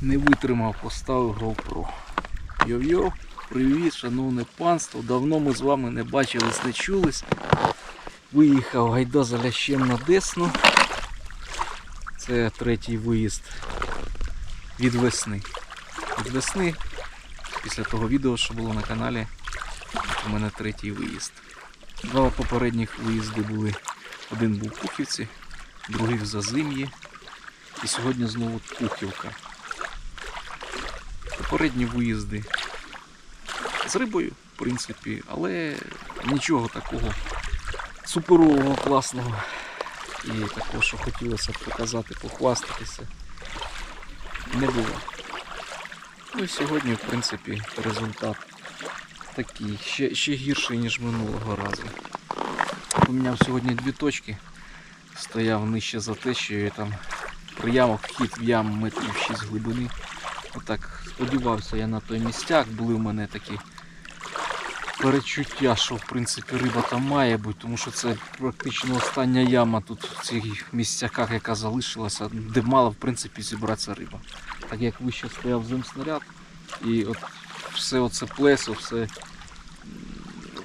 Не витримав, поставив GoPro. Йо-йо, привіт, шановне панство. Давно ми з вами не бачились, не чулись. Виїхав гайда за на Десну. Це третій виїзд від весни. Від весни, після того відео, що було на каналі, у мене третій виїзд. Два попередніх виїзди були. Один був в Пухівці, другий в Зазим'ї. І сьогодні знову Пухівка. Попередні виїзди з рибою, в принципі, але нічого такого суперового, класного. І такого, що хотілося б показати, похвастатися, не було. Ну і сьогодні, в принципі, результат такий, ще, ще гірший, ніж минулого разу. Поміняв сьогодні дві точки, стояв нижче за течією, там приямок вхід в яму метрів 6 глибини. Отак сподівався я на той містяк, були в мене такі перечуття, що в принципі риба там має бути, тому що це практично остання яма тут в цих місцяках, яка залишилася, де мала в принципі зібратися риба. Так як вище стояв земснаряд, і от все оце плесо, все,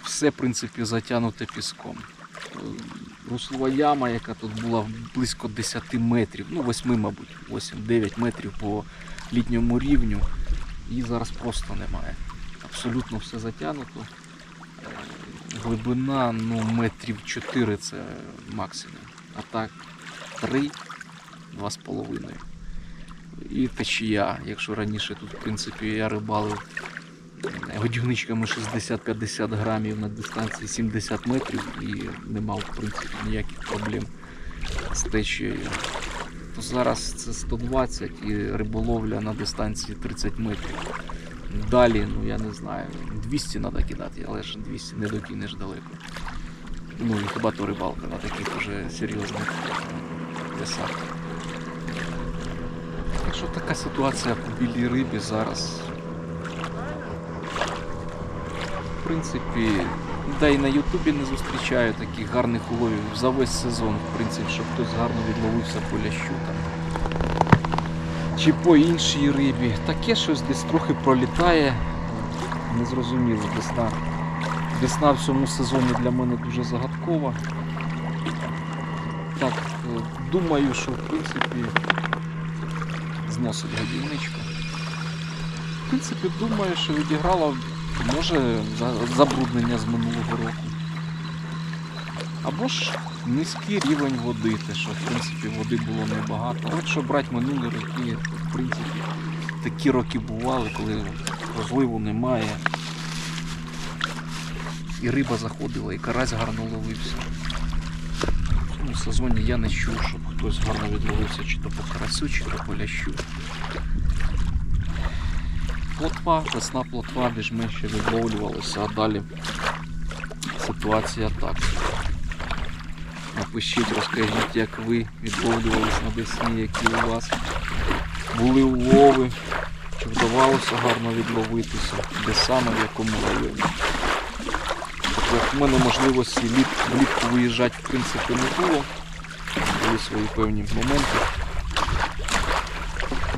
все в принципі затягнуте піском. Руслова яма, яка тут була близько 10 метрів, ну 8, мабуть, 8-9 метрів по літньому рівню, її зараз просто немає. Абсолютно все затягнуто. Е, Глибина ну, метрів 4 це максимум. А так 3, 2,5. І течія, якщо раніше тут, в принципі, я рибалив е, годівничками 60-50 грамів на дистанції 70 метрів і не мав, в принципі, ніяких проблем з течією. Зараз це 120 і риболовля на дистанції 30 метрів. Далі, ну я не знаю, 200 треба кидати, але ж 200 не докинеш далеко. Ну і хіба то рибалка на таких вже серйозних весах. Так що така ситуація по білій рибі зараз. В принципі, да і на Ютубі не зустрічаю таких гарних уловів за весь сезон, в принципі, щоб хтось гарно відловився по лящу там. Чи по іншій рибі. Таке щось десь трохи пролітає. Незрозуміло, весна. Весна в цьому сезоні для мене дуже загадкова. Так, е, думаю, що в принципі зносить годівничку. В принципі, думаю, що відіграло може забруднення з минулого року. Або ж низький рівень води, те, що в принципі води було небагато. А от що брати минулі роки, то, в принципі, такі роки бували, коли розливу немає. І риба заходила, і карась гарно ловився. В сезоні я не чув, щоб хтось гарно відловився чи то по карасю, чи то по лящу. Плотва, весна плотва більш-менш ще відловлювалася, а далі ситуація так. Напишіть, розкажіть, як ви відловлювались на весні, які у вас були улови, чи вдавалося гарно відловитися, де саме, в якому районі. Як в мене можливості літ, влітку виїжджати в принципі не було. Були свої певні моменти.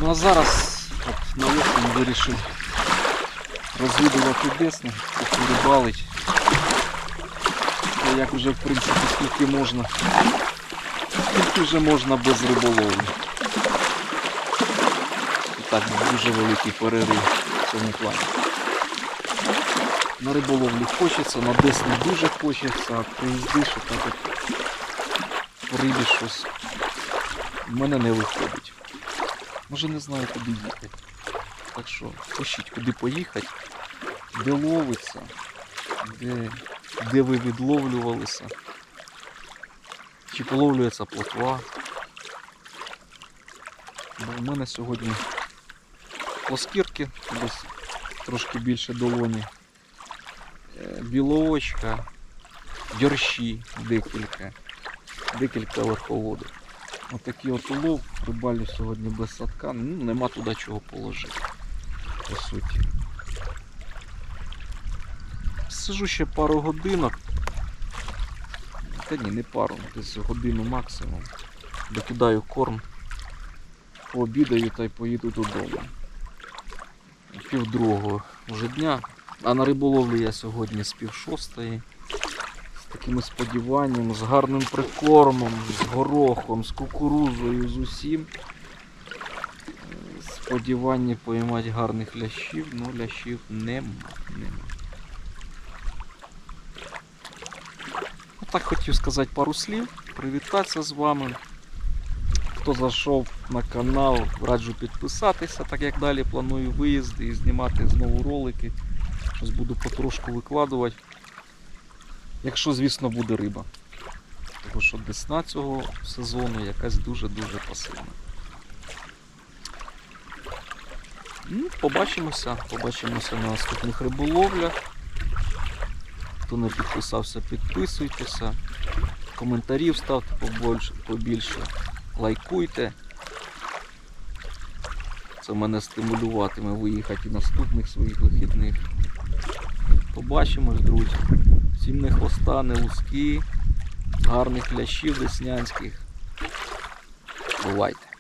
Ну а зараз от, на вирішив розвідувати десну, рибалить. Як вже в принципі скільки можна. Скільки вже можна без риболовлі. Так дуже великий перерив в цьому плані. На риболовлі хочеться, на десні дуже хочеться, а приїздиш і так от рибі щось в мене не виходить. Може не знаю куди їхати. Так що пишіть, куди поїхати, де ловиться, де, де ви відловлювалися. Чи половлюється плотва. Бо в мене сьогодні плоскірки, десь трошки більше долоні. Е, Білоочка, дьорші декілька, декілька верховодок. Отакий от улов, рибалю сьогодні без садка, ну нема туди чого положити, по суті. Сижу ще пару годинок. Та ні, не пару, десь годину максимум. Докидаю корм. пообідаю та й поїду додому. Пів другого вже дня. А на риболовлю я сьогодні з пів шостої. З такими сподіваннями, з гарним прикормом, з горохом, з кукурузою, з усім. Сподівання поймати гарних лящів, ну лящів нема. нема. Так хотів сказати пару слів, привітатися з вами. Хто зайшов на канал, раджу підписатися, так як далі планую виїзди і знімати знову ролики. Щось буду потрошку викладувати. Якщо, звісно, буде риба. Тому що десна цього сезону якась дуже-дуже пасивна. Ну, побачимося. Побачимося на наступних риболовлях. Хто не підписався, підписуйтеся. Коментарів ставте побольше, побільше. Лайкуйте. Це мене стимулюватиме виїхати і наступних своїх вихідних. Побачимось, друзі. Всім не хвоста, не луски, гарних лящів деснянських. Бувайте!